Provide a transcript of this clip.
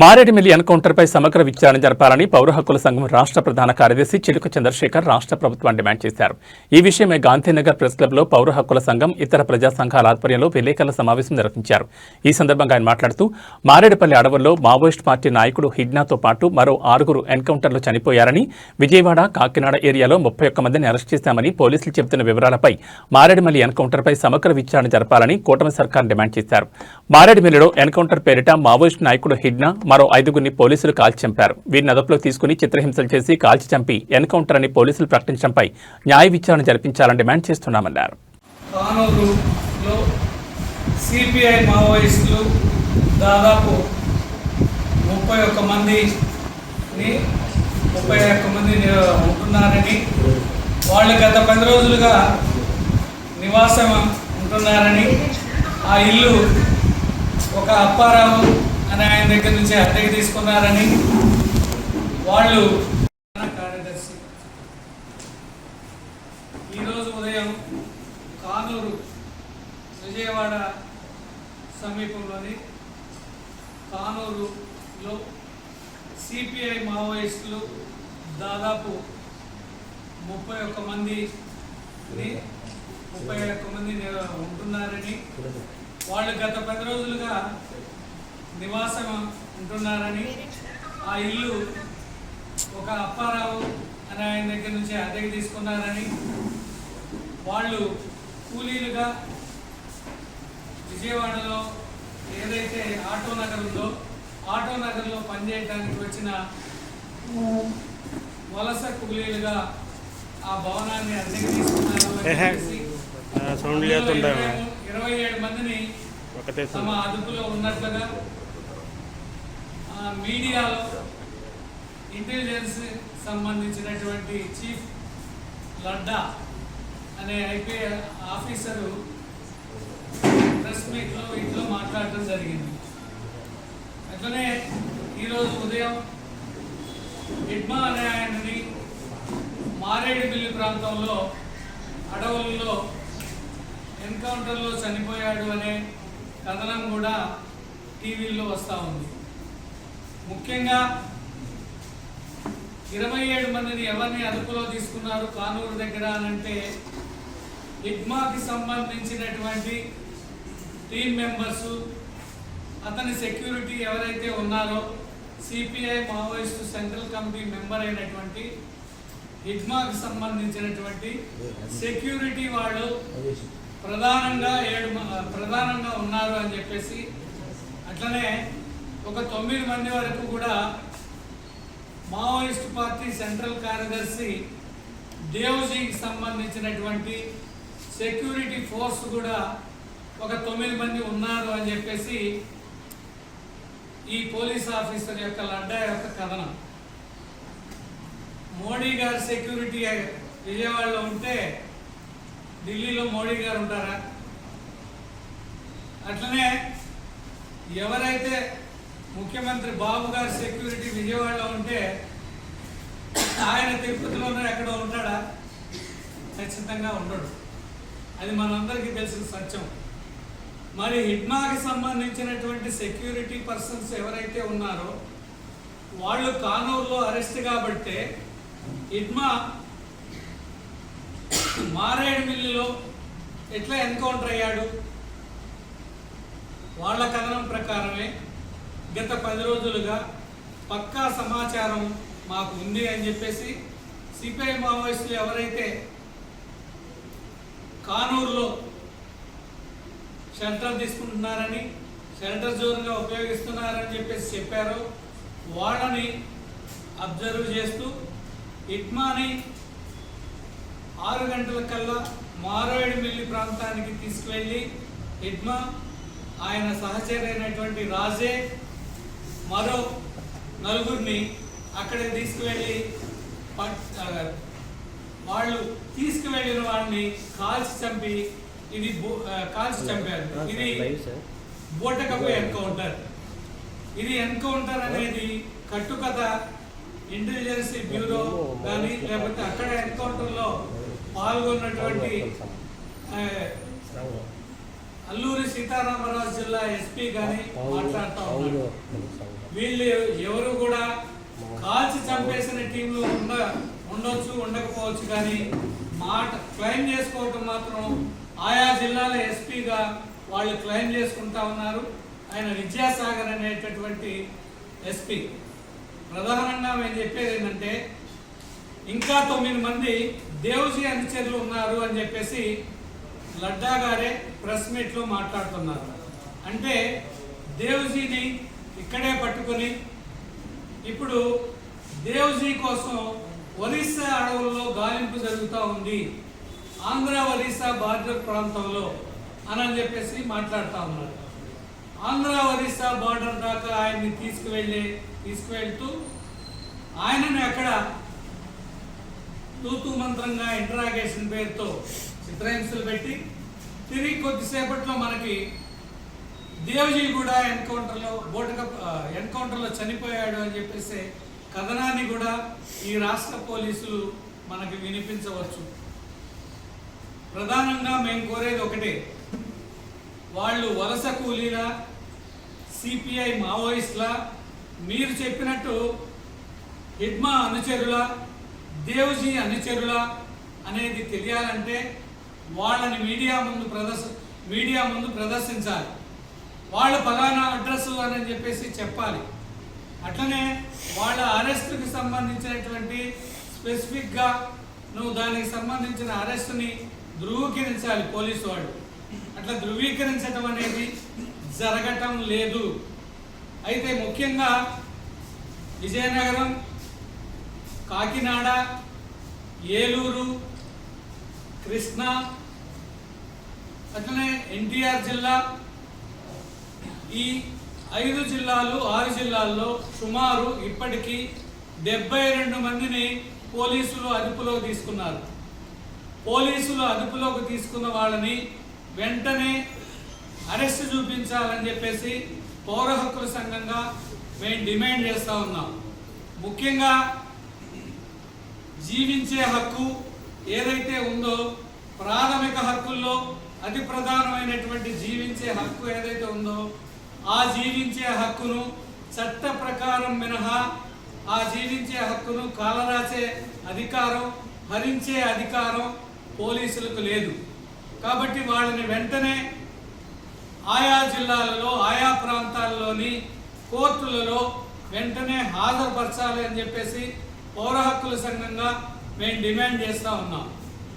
మారేడుమిల్లి ఎన్కౌంటర్పై సమగ్ర విచారణ జరపాలని పౌర హక్కుల సంఘం రాష్ట్ర ప్రధాన కార్యదర్శి చిలుక చంద్రశేఖర్ రాష్ట్ర ప్రభుత్వాన్ని డిమాండ్ చేశారు. ఈ విషయమై గాంధీనగర్ ప్రెస్ క్లబ్లో పౌర హక్కుల సంఘం ఇతర ప్రజా సంఘాల ఆధ్వర్యంలో విలేకరుల సమావేశం నిర్వహించారు. ఈ సందర్భంగా ఆయన మాట్లాడుతూ మారేడుపల్లి అడవుల్లో మావోయిస్ట్ పార్టీ నాయకుడు హిడ్నాతో పాటు మరో ఆరుగురు ఎన్కౌంటర్లో చనిపోయారని విజయవాడ కాకినాడ ఏరియాలో ముప్పై ఒక్క మందిని అరెస్ట్ చేశామని పోలీసులు చెబుతున్న వివరాలపై మారేడుమల్లి ఎన్కౌంటర్పై సమగ్ర విచారణ జరపాలని కూటమి సర్కార్ డిమాండ్ చేశారు. మారేడుమిల్లిలో ఎన్కౌంటర్ పేరిట మావోయిస్ట్ నాయకుడు హిడ్నా మరో ఐదుగురిని పోలీసులు కాల్చి చంపారు. వీరిని అదుపులోకి తీసుకుని చిత్రహింసలు చేసి కాల్చి చంపి ఎన్కౌంటర్ అని పోలీసులు ప్రకటించడంపై న్యాయ విచారణ జరిపించాలని డిమాండ్ చేస్తున్నామన్నారు. సిపిఐ మావోయిస్టులు దాదాపు ముప్పై ఒక్క మందిని ముప్పై ఒక్క మంది ఉంటున్నారని వాళ్ళు గత పది రోజులుగా నివాసం ఉంటున్నారని ఆ ఇల్లు ఒక అప్పారావు అని ఆయన దగ్గర నుంచి అద్దెకి తీసుకున్నారని వాళ్ళు కార్యదర్శి ఈరోజు ఉదయం కానూరు విజయవాడ సమీపంలోని కానూరులో సిపిఐ మావోయిస్టులు దాదాపు ముప్పై ఒక్క మందిని ముప్పై ఒక్క మంది ఉంటున్నారని వాళ్ళు గత పది రోజులుగా నివాసం ఉంటున్నారని ఆ ఇల్లు ఒక అప్పారావు అనే ఆయన దగ్గర నుంచి అద్దెకి తీసుకున్నారని వాళ్ళు కూలీలుగా విజయవాడలో ఏదైతే ఆటో నగర్ ఉందో ఆటో నగర్లో పనిచేయడానికి వచ్చిన వలస కూలీలుగా ఆ భవనాన్ని అద్దెకి తీసుకున్నారు ఇరవై- ఏడు మందిని తమ అదుపులో ఉన్నట్లుగా మీడియాలో ఇంటెలిజెన్స్ సంబంధించినటువంటి చీఫ్ లడ్డా అనే ఐపీఏ ఆఫీసరు ప్రెస్ మీట్లో ఇంట్లో మాట్లాడటం జరిగింది. అట్లనే ఈరోజు ఉదయం ఇడ్మా అనే ఆయనని మారేడుమిల్లి ప్రాంతంలో అడవుల్లో ఎన్కౌంటర్లో చనిపోయాడు అనే కథనం కూడా టీవీల్లో వస్తూ ఉంది. ముఖ్యంగా ఇరవై ఏడు మందిని ఎవరిని అదుపులో తీసుకున్నారు కానూరు దగ్గర అని అంటే ఇగ్మాకి సంబంధించినటువంటి టీం మెంబర్స్ అతని సెక్యూరిటీ ఎవరైతే ఉన్నారో CPI Maoist central committee member అయినటువంటి ఇగ్మాకి సంబంధించినటువంటి సెక్యూరిటీ వాళ్ళు ప్రధానంగా ఏడు ప్రధానంగా ఉన్నారు అని చెప్పేసి అట్లనే ఒక తొమ్మిది మంది వరకు కూడా మావోయిస్ట్ పార్టీ సెంట్రల్ కార్యదర్శి దేవ్జీకి సంబంధించినటువంటి సెక్యూరిటీ ఫోర్స్ కూడా ఒక తొమ్మిది మంది ఉన్నారు అని చెప్పేసి ఈ పోలీస్ ఆఫీసర్ యొక్క లడ్డా యొక్క కథనం. మోడీ గారు సెక్యూరిటీ విజయవాడలో ఉంటే ఢిల్లీలో మోడీ గారు ఉంటారా? అట్లనే ఎవరైతే ముఖ్యమంత్రి బాబు గారి సెక్యూరిటీ విజయవాడలో ఉంటే ఆయన తిరుపతిలోనో ఎక్కడో ఉంటాడా? ఖచ్చితంగా ఉండడు. అది మనందరికీ తెలిసిన సత్యం. మరి హిడ్మాకి సంబంధించినటువంటి సెక్యూరిటీ పర్సన్స్ ఎవరైతే ఉన్నారో వాళ్ళు కానూరులో అరెస్ట్ కాబట్టే హిడ్మా మారేడుమిల్లిలో ఎట్లా ఎన్కౌంటర్ అయ్యాడు? వాళ్ళ కథనం ప్రకారమే గత పది రోజులుగా పక్కా సమాచారం మాకు ఉంది అని చెప్పేసి సిపిఐ మావోయిస్టులు ఎవరైతే కానూరులో షెల్టర్ తీసుకుంటున్నారని షెల్టర్ జోన్గా ఉపయోగిస్తున్నారని చెప్పేసి చెప్పారు. వాళ్ళని అబ్జర్వ్ చేస్తూ ఇట్మాని ఆరు గంటల కల్లా మారోయిడిమిల్లి ప్రాంతానికి తీసుకువెళ్ళి ఇట్మా ఆయన సహచరైనటువంటి అయినటువంటి రాజే మరో నలుగురిని అక్కడికి తీసుకువెళ్ళి వాళ్ళు తీసుకువెళ్ళిన వాళ్ళని కాల్చి చంపి ఇది కాల్చి చంపారు ఇది బోటకపు ఎన్కౌంటర్ ఇది ఎన్కౌంటర్ అనేది కట్టుకథ ఇంటెలిజెన్స్ బ్యూరో కానీ లేకపోతే అక్కడ ఎన్కౌంటర్లో పాల్గొన్నటువంటి అల్లూరి సీతారామరాజు జిల్లా ఎస్పీ కానీ మాట్లాడుతూ ఉన్నారు. వీళ్ళు ఎవరు కూడా కాల్చి చంపేసిన టీంలో ఉండ ఉండొచ్చు ఉండకపోవచ్చు కానీ మాట క్లెయిమ్ చేసుకోవటం మాత్రం ఆయా జిల్లాల ఎస్పీగా వాళ్ళు క్లెయిమ్ చేసుకుంటా ఉన్నారు. ఆయన విద్యాసాగర్ అనేటటువంటి ఎస్పీ. ప్రధానంగా మేము చెప్పేది ఏంటంటే ఇంకా తొమ్మిది మంది దేవజీ అనుచరులు ఉన్నారు అని చెప్పేసి లడ్డా గారే ప్రెస్ మీట్లో మాట్లాడుతున్నారు. అంటే దేవ్జీని ఇక్కడే పట్టుకొని ఇప్పుడు దేవ్జీ కోసం ఒరిస్సా అడవుల్లో గాలింపు జరుగుతూ ఉంది. ఆంధ్ర ఒరిస్సా బార్డర్ ప్రాంతంలో అని చెప్పేసి మాట్లాడుతూ ఉన్నారు. ఆంధ్ర ఒరిస్సా బార్డర్ దాకా ఆయన్ని తీసుకువెళ్ళి తీసుకువెళ్తూ ఆయనని అక్కడ తూతు మంత్రంగా ఇంటరాగేషన్ పేరుతో చిత్రహింసలు పెట్టి తిరిగి కొద్దిసేపట్లో మనకి దేవజీ కూడా ఎన్కౌంటర్లో బోటక ఎన్కౌంటర్లో చనిపోయాడు అని చెప్పేసి కథనాన్ని కూడా ఈ రాష్ట్ర పోలీసులు మనకి వినిపించవచ్చు. ప్రధానంగా మేము కోరేది ఒకటే. వాళ్ళు వలస కూలీలా సిపిఐ మావోయిస్టులా మీరు చెప్పినట్టు హిడ్మా అనుచరుల దేవ్జీ అనుచరుల అనేది తెలియాలంటే వాళ్ళని మీడియా ముందు ప్రదర్శ మీడియా ముందు ప్రదర్శించాలి. వాళ్ళు ఫలానా అడ్రస్ అని చెప్పేసి చెప్పాలి. అట్లనే వాళ్ళ అరెస్టుకి సంబంధించినటువంటి స్పెసిఫిక్గా నువ్వు దానికి సంబంధించిన అరెస్టుని ధృవీకరించాలి పోలీసు వాళ్ళు. అట్లా ధృవీకరించడం అనేది జరగటం లేదు. అయితే ముఖ్యంగా విజయనగరం కాకినాడ ఏలూరు కృష్ణా అట్లనే ఎన్టీఆర్ జిల్లా ఈ ఐదు జిల్లాలు ఆరు జిల్లాల్లో సుమారు ఇప్పటికీ డెబ్బై రెండు మందిని పోలీసులు అదుపులోకి తీసుకున్నారు. పోలీసులు అదుపులోకి తీసుకున్న వాళ్ళని వెంటనే అరెస్ట్ చూపించాలని చెప్పేసి పౌర హక్కుల సంఘంగా మేము డిమాండ్ చేస్తూ ఉన్నాం. ముఖ్యంగా జీవించే హక్కు ఏదైతే ఉందో ప్రాథమిక హక్కుల్లో అతి ప్రధానమైనటువంటి జీవించే హక్కు ఏదైతే ఉందో ఆ జీవించే హక్కును చట్ట ప్రకారం మినహా ఆ జీవించే హక్కును కాలరాసే అధికారం హరించే అధికారం పోలీసులకు లేదు. కాబట్టి వాళ్ళని వెంటనే ఆయా జిల్లాలలో ఆయా ప్రాంతాల్లోని కోర్టులలో వెంటనే హాజరుపరచాలి అని చెప్పేసి పౌర హక్కుల సంఘంగా మేము డిమాండ్ చేస్తూ ఉన్నాం.